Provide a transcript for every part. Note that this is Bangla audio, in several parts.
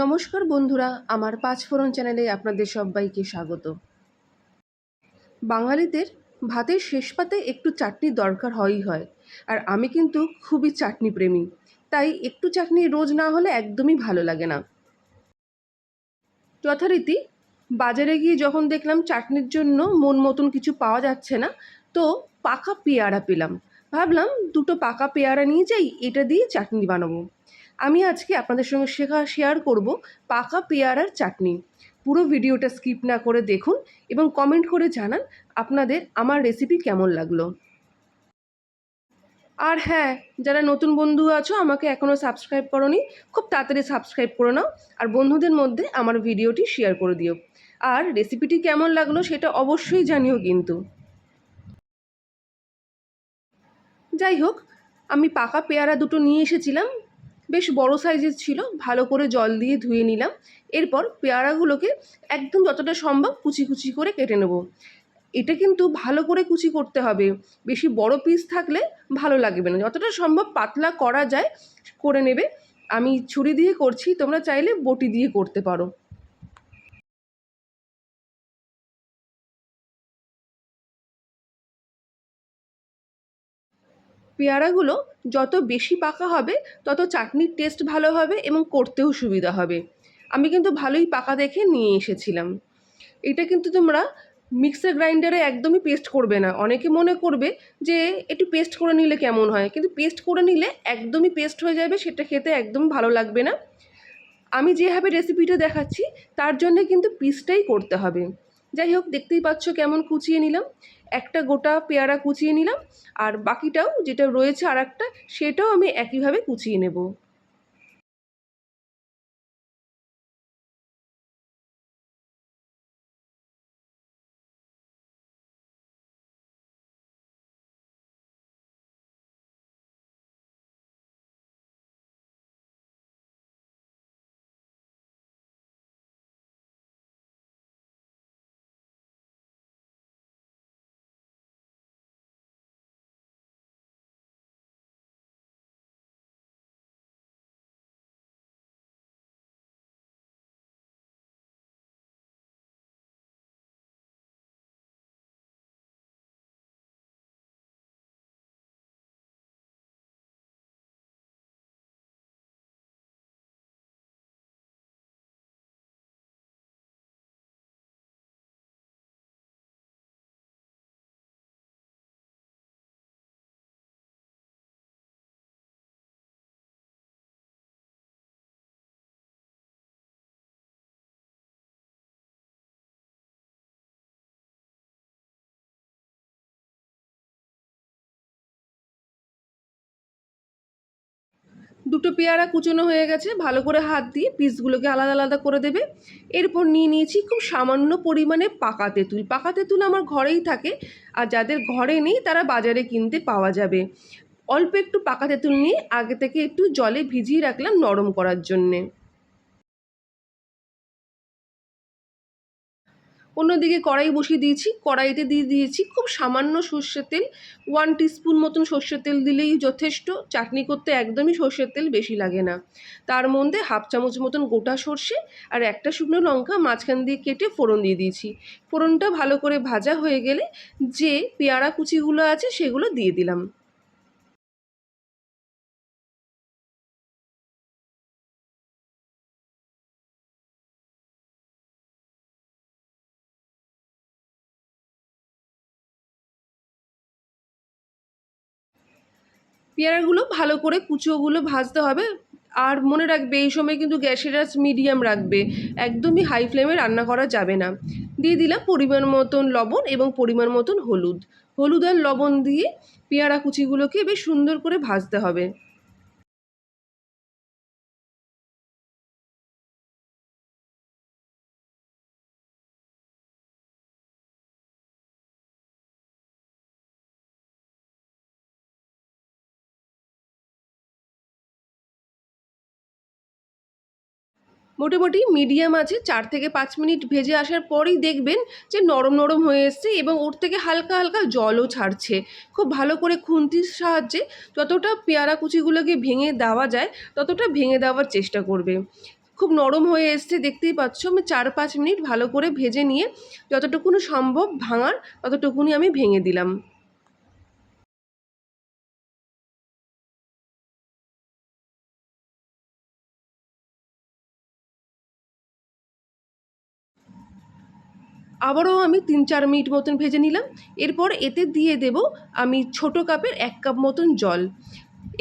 নমস্কার বন্ধুরা, আমার পাঁচফোড়ন চ্যানেলে আপনাদের সবাইকে স্বাগত। বাঙালিদের ভাতের শেষ পাতে একটু চাটনির দরকার হয়ই হয়, আর আমি কিন্তু খুবই চাটনি প্রেমী তাই একটু চাটনি রোজ না হলে একদমই ভালো লাগে না। যথারীতি বাজারে গিয়ে যখন দেখলাম চাটনির জন্য মন মতন কিছু পাওয়া যাচ্ছে না, তো পাকা পেয়ারা পেলাম। ভাবলাম দুটো পাকা পেয়ারা নিয়ে যাই, এটা দিয়ে চাটনি বানাবো। আমি আজকে আপনাদের সঙ্গে শেখা শেয়ার করব পাকা পেয়ারার চাটনি। পুরো ভিডিওটা স্কিপ না করে দেখুন এবং কমেন্ট করে জানান আপনাদের আমার রেসিপি কেমন লাগল। আর হ্যাঁ যারা নতুন বন্ধু আছো, আমাকে এখনও সাবস্ক্রাইব করনি, খুব তাড়াতাড়ি সাবস্ক্রাইব করে নাও আর বন্ধুদের মধ্যে আমার ভিডিওটি শেয়ার করে দিও। আর রেসিপিটি কেমন লাগল সেটা অবশ্যই জানিও কিন্তু। যাই হোক, আমি পাকা পেয়ারা দুটো নিয়ে এসেছিলাম বেশ বড় সাইজের ছিল। ভালো করে জল দিয়ে ধুয়ে নিলাম। এরপর পেয়ারাগুলোকে একদম যতটা সম্ভব কুচি কুচি করে কেটে নেব। এটা কিন্তু ভালো করে কুচি করতে হবে। বেশি বড় পিস থাকলে ভালো লাগবে না। যতটা সম্ভব পাতলা করা যায়, করে নেবে। আমি ছুরি দিয়ে করছি। তোমরা চাইলে বটি দিয়ে করতে পারো। পেয়ারাগুলো যত বেশি পাকা হবে, তত চাটনির টেস্ট ভালো হবে এবং করতেও সুবিধা হবে। আমি কিন্তু ভালোই পাকা দেখে নিয়ে এসেছিলাম। এটা কিন্তু তোমরা মিক্সার গ্রাইন্ডারে একদমই পেস্ট করবে না। অনেকে মনে করবে যে একটু পেস্ট করে নিলে কেমন হয়, কিন্তু পেস্ট করে নিলে একদমই পেস্ট হয়ে যাবে, সেটা খেতে একদম ভালো লাগবে না। আমি যেভাবে রেসিপিটা দেখাচ্ছি, তার জন্য কিন্তু পিসটাই করতে হবে। যাই হোক, দেখতেই পাচ্ছ কেমন কুচিয়ে নিলাম। একটা গোটা পেয়ারা কুচিয়ে নিলাম, আর বাকিটাও যেটা রয়েছে আর একটা সেটাও আমি একইভাবে কুচিয়ে নেব। দুটো পেয়ারা কুচনো হয়ে গেছে, ভালো করে হাত দিয়ে পিসগুলোকে আলাদা আলাদা করে দেবে। এরপর নিয়ে নিয়েছি খুব সামান্য পরিমাণে পাকা তেঁতুল। পাকা তেঁতুল আমার ঘরেই থাকে, আর যাদের ঘরে নেই তারা বাজারে কিনতে পাওয়া যাবে। অল্প একটু পাকা তেঁতুল নিয়ে আগে থেকে একটু জলে ভিজিয়ে রাখলাম নরম করার জন্যে। অন্যদিকে কড়াই বসিয়ে দিয়েছি। কড়াইতে দিয়ে দিয়েছি খুব সামান্য সর্ষের তেল। ওয়ান টিস্পুন মতন সর্ষের তেল দিলেই যথেষ্ট। চাটনি করতে একদমই সর্ষের তেল বেশি লাগে না। তার মধ্যে হাফ চামচ মতন গোটা সর্ষে আর একটা শুকনো লঙ্কা মাঝখান দিয়ে কেটে ফোড়ন দিয়ে দিয়েছি। ফোড়নটা ভালো করে ভাজা হয়ে গেলে যে পেয়ারা কুচিগুলো আছে সেগুলো দিয়ে দিলাম। পেয়ারাগুলো ভালো করে কুচোগুলো ভাজতে হবে। আর মনে রাখবে, এই সময় কিন্তু গ্যাসের আঁচ মিডিয়াম রাখবে। একদমই হাই ফ্লেমে রান্না করা যাবে না। দিয়ে দিলাম পরিমাণ মতন লবণ এবং পরিমাণ মতন হলুদ। হলুদ আর লবণ দিয়ে পেয়ারা কুচিগুলোকে বেশ সুন্দর করে ভাজতে হবে। মোটামুটি মিডিয়াম আছে। চার থেকে পাঁচ মিনিট ভেজে আসার পরেই দেখবেন যে নরম নরম হয়ে এসছে এবং ওর থেকে হালকা হালকা জলও ছাড়ছে। খুব ভালো করে খুন্তির সাহায্যে যতটা পেয়ারা কুচিগুলোকে ভেঙে দেওয়া যায়, ততটা ভেঙে দেওয়ার চেষ্টা করবে। খুব নরম হয়ে এসছে, দেখতেই পাচ্ছ। আমি চার পাঁচ মিনিট ভালো করে ভেজে নিয়ে যতটুকুনি সম্ভব ভাঙার ততটুকুনি আমি ভেঙে দিলাম। আবারও আমি তিন চার মিনিট মতন ভেজে নিলাম। এরপর এতে দিয়ে দেব আমি ছোট কাপের এক কাপ মতন জল।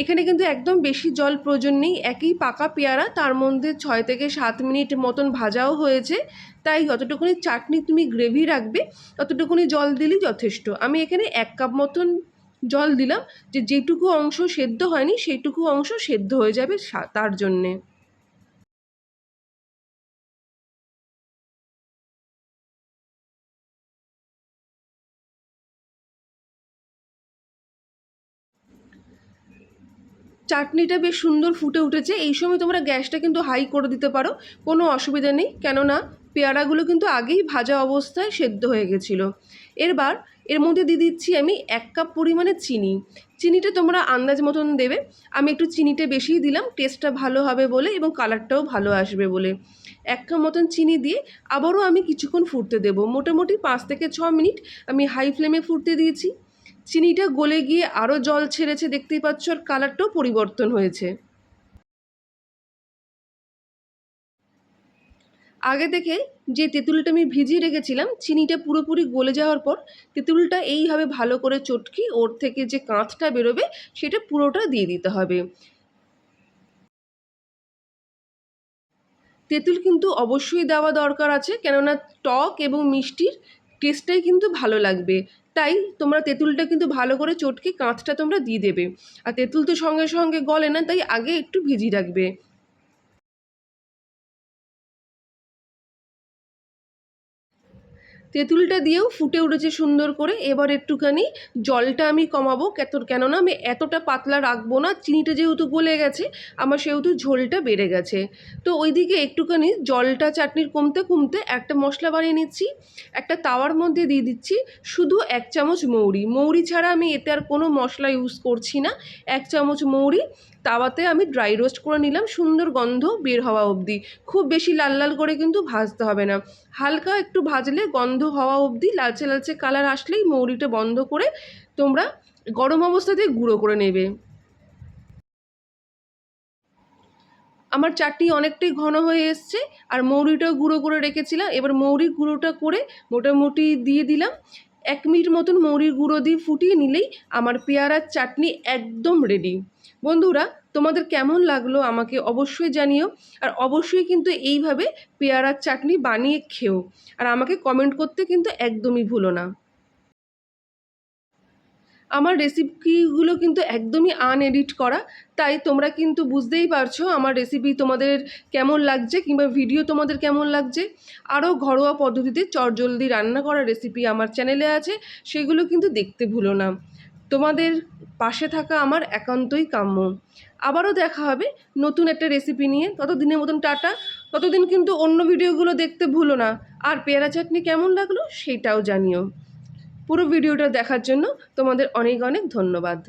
এখানে কিন্তু একদম বেশি জল প্রয়োজন নেই, একই পাকা পেয়ারা, তার মধ্যে ছয় থেকে সাত মিনিট মতন ভাজাও হয়েছে। তাই যতটুকুনি চাটনি তুমি গ্রেভি রাখবে, ততটুকুনি জল দিলেই যথেষ্ট। আমি এখানে এক কাপ মতন জল দিলাম, যে যেটুকু অংশ সেদ্ধ হয়নি, সেইটুকু অংশ সেদ্ধ হয়ে যাবে তার জন্যে। চাটনিটা বেশ সুন্দর ফুটে উঠেছে। এই সময় তোমরা গ্যাসটা কিন্তু হাই করে দিতে পারো, কোনো অসুবিধা নেই। কেননা পেয়ারাগুলো কিন্তু আগেই ভাজা অবস্থায় সেদ্ধ হয়ে গেছিল। এরবার এর মধ্যে দিয়ে দিচ্ছি আমি এক কাপ পরিমাণে চিনি। চিনিটা তোমরা আন্দাজ মতন দেবে। আমি একটু চিনিটা বেশিই দিলাম টেস্টটা ভালো হবে বলে এবং কালারটাও ভালো আসবে বলে। এক কাপ মতন চিনি দিয়ে আবারও আমি কিছুক্ষণ ফুটতে দেবো। মোটামুটি পাঁচ থেকে ছ মিনিট আমি হাই ফ্লেমে ফুটতে দিয়েছি। চিনিটা গলে গিয়ে আরও জল ছেড়েছে, দেখতেই পাচ্ছ, আর কালারটাও পরিবর্তন হয়েছে। আগে থেকে যে তেঁতুলটা আমি ভিজিয়ে রেখেছিলাম, চিনিটা পুরোপুরি গলে যাওয়ার পর তেঁতুলটা এইভাবে ভালো করে চটকি, ওর থেকে যে কাঁচটা বেরোবে সেটা পুরোটা দিয়ে দিতে হবে। তেঁতুল কিন্তু অবশ্যই দেওয়া দরকার আছে, কেননা টক এবং মিষ্টির টেস্টটাই কিন্তু ভালো লাগবে। তাই তোমরা তেঁতুলটা কিন্তু ভালো করে চটকে কাঁচটা তোমরা দিয়ে দেবে। আর তেঁতুল তো সঙ্গে সঙ্গে গলে না, তাই আগে একটু ভিজিয়ে রাখবে। তেঁতুলটা দিয়েও ফুটে উঠেছে সুন্দর করে। এবার একটুখানি জলটা আমি কমাবো, কেত, কেননা আমি এতটা পাতলা রাখব না, চিনিটা যেহেতু গলে গেছে, আমার সেহেতু ঝোলটা বেড়ে গেছে। তো ওইদিকে একটুখানি জলটা চাটনির কমতে কমতে একটা মশলা বানিয়ে নিচ্ছি, একটা তাওয়ার মধ্যে দিয়ে দিচ্ছি, শুধু এক চামচ মৌরি। মৌরি ছাড়া আমি এতে আর কোনো মশলা ইউজ করছি না, এক চামচ মৌরি তাওয়াতে আমি ড্রাই রোস্ট করে নিলাম, সুন্দর গন্ধ বের হওয়া অবধি। খুব বেশি লাল লাল করে কিন্তু ভাজতে হবে না। হালকা একটু ভাজলে গন্ধ হওয়া অবধি লালচে লালচে কালার আসলেই মৌরিটা বন্ধ করে তোমরা গরম অবস্থাতেই গুঁড়ো করে নেবে। আমার চাটনি অনেকটাই ঘন হয়ে এসছে আর মৌরিটাও গুঁড়ো করে রেখেছিলাম। এবার মৌরি গুঁড়োটা করে মোটামুটি দিয়ে দিলাম। এক মিনিট মতন মৌরির গুঁড়ো দিয়ে ফুটিয়ে নিলেই আমার পেয়ারার চাটনি একদম রেডি বন্ধুরা, তোমাদের কেমন লাগল আমাকে অবশ্যই জানিও, আর অবশ্যই কিন্তু এইভাবে পেয়ারার চাটনি বানিয়ে খেও। আর আমাকে কমেন্ট করতে কিন্তু একদমই ভুলো না। আমার রেসিপিগুলো কিন্তু একদমই আনএডিট করা, তাই তোমরা কিন্তু বুঝতেই পারছ আমার রেসিপি তোমাদের কেমন লাগছে কিংবা ভিডিও তোমাদের কেমন লাগছে। আরও ঘরোয়া পদ্ধতিতে চটজলদি রান্না করা রেসিপি আমার চ্যানেলে আছে, সেগুলো কিন্তু দেখতে ভুলো না। তোমাদের পাশে থাকা আমার একান্তই কাম্য। আবারও দেখা হবে নতুন একটা রেসিপি নিয়ে। ততদিনের মতন টাটা। ততদিন কিন্তু অন্য ভিডিওগুলো দেখতে ভুলো না। আর পেয়ারা চাটনি কেমন লাগল সেটাও জানিও। পুরো ভিডিওটা দেখার জন্য তোমাদের অনেক অনেক ধন্যবাদ।